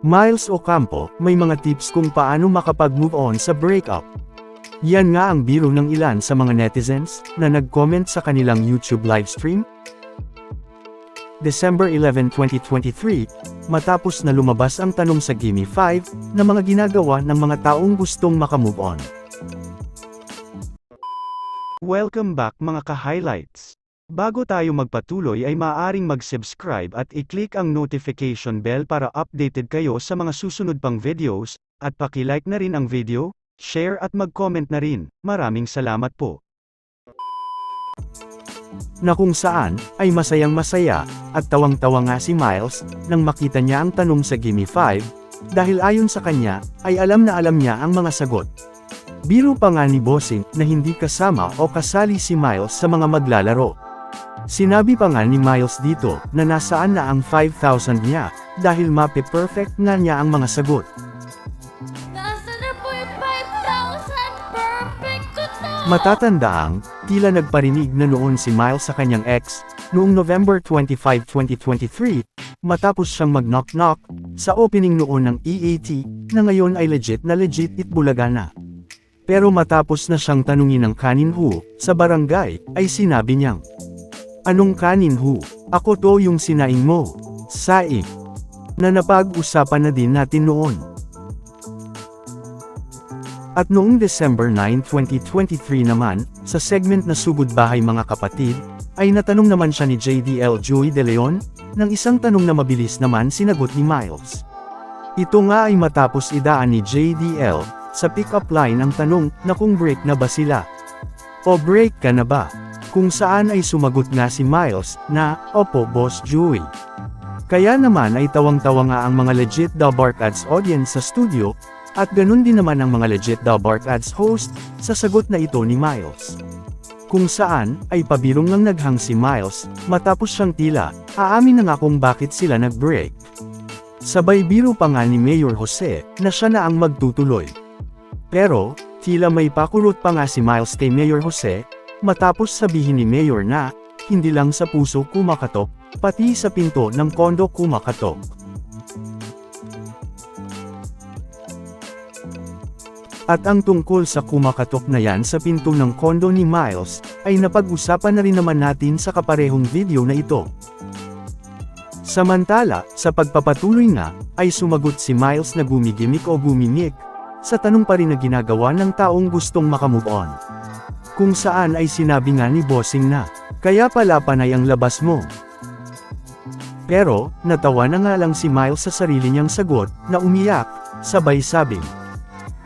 Miles Ocampo, may mga tips kung paano makapag-move on sa breakup. Yan nga ang biro ng ilan sa mga netizens na nag-comment sa kanilang YouTube livestream. December 11, 2023, matapos na lumabas ang tanong sa Gimme 5 na mga ginagawa ng mga taong gustong makamove on. Welcome back mga ka-highlights. Bago tayo magpatuloy ay maaaring mag-subscribe at i-click ang notification bell para updated kayo sa mga susunod pang videos, at paki-like na rin ang video, share at mag-comment na rin. Maraming salamat po. Na kung saan, ay masayang masaya, at tawang-tawa nga si Miles, nang makita niya ang tanong sa Gimme 5, dahil ayon sa kanya, ay alam na alam niya ang mga sagot. Biro pa nga ni Bossing na hindi kasama o kasali si Miles sa mga maglalaro. Sinabi pa nga ni Miles dito na nasaan na ang 5,000 niya dahil mape-perfect nga niya ang mga sagot. Nasa na po yung 5,000? Perfect ko to! Matatandaang, tila nagparinig na noon si Miles sa kanyang ex, noong November 25, 2023, matapos siyang mag-knock-knock, sa opening noon ng EAT, na ngayon ay legit na legit itbulaga na. Pero matapos na siyang tanungin ng kanin who, sa barangay, ay sinabi niyang, Anong kanin who? Ako to yung sinaing mo. Saing. Na napag-usapan na din natin noon. At noong December 9, 2023 naman, sa segment na Sugod Bahay Mga Kapatid, ay natanong naman siya ni JDL Joey De Leon, ng isang tanong na mabilis naman sinagot ni Miles. Ito nga ay matapos idaan ni JDL, sa pick-up line ang tanong na kung break na ba sila. O break ka na ba? Kung saan ay sumagot nga si Miles, na, Opo Boss Joey. Kaya naman ay tawang-tawa nga ang mga legit The Bark Ads audience sa studio, at ganun din naman ang mga legit The Bark Ads host, sa sagot na ito ni Miles. Kung saan, ay pabirong lang naghang si Miles, matapos siyang tila, aamin na nga kung bakit sila nag-break. Sabay biro pa nga ni Mayor Jose, na siya na ang magtutuloy. Pero, tila may pakulot pa nga si Miles kay Mayor Jose, matapos sabihin ni Mayor na, hindi lang sa puso kumakatok, pati sa pinto ng kondo kumakatok. At ang tungkol sa kumakatok na yan sa pinto ng kondo ni Miles, ay napag-usapan na rin naman natin sa kaparehong video na ito. Samantala, sa pagpapatuloy nga, ay sumagot si Miles na gumigimik o gumimik, sa tanong pa rin na ginagawa ng taong gustong makamove on. Kung saan ay sinabi nga ni Bossing na, kaya pala panay ang labas mo. Pero, natawa na nga lang si Miles sa sarili niyang sagot, na umiyak, sabay sabing,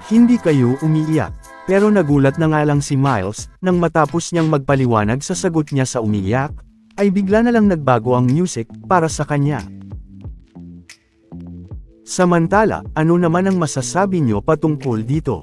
Hindi kayo umiiyak. Pero nagulat na nga lang si Miles, nang matapos niyang magpaliwanag sa sagot niya sa umiiyak, ay bigla na lang nagbago ang music, para sa kanya. Samantala, ano naman ang masasabi niyo patungkol dito?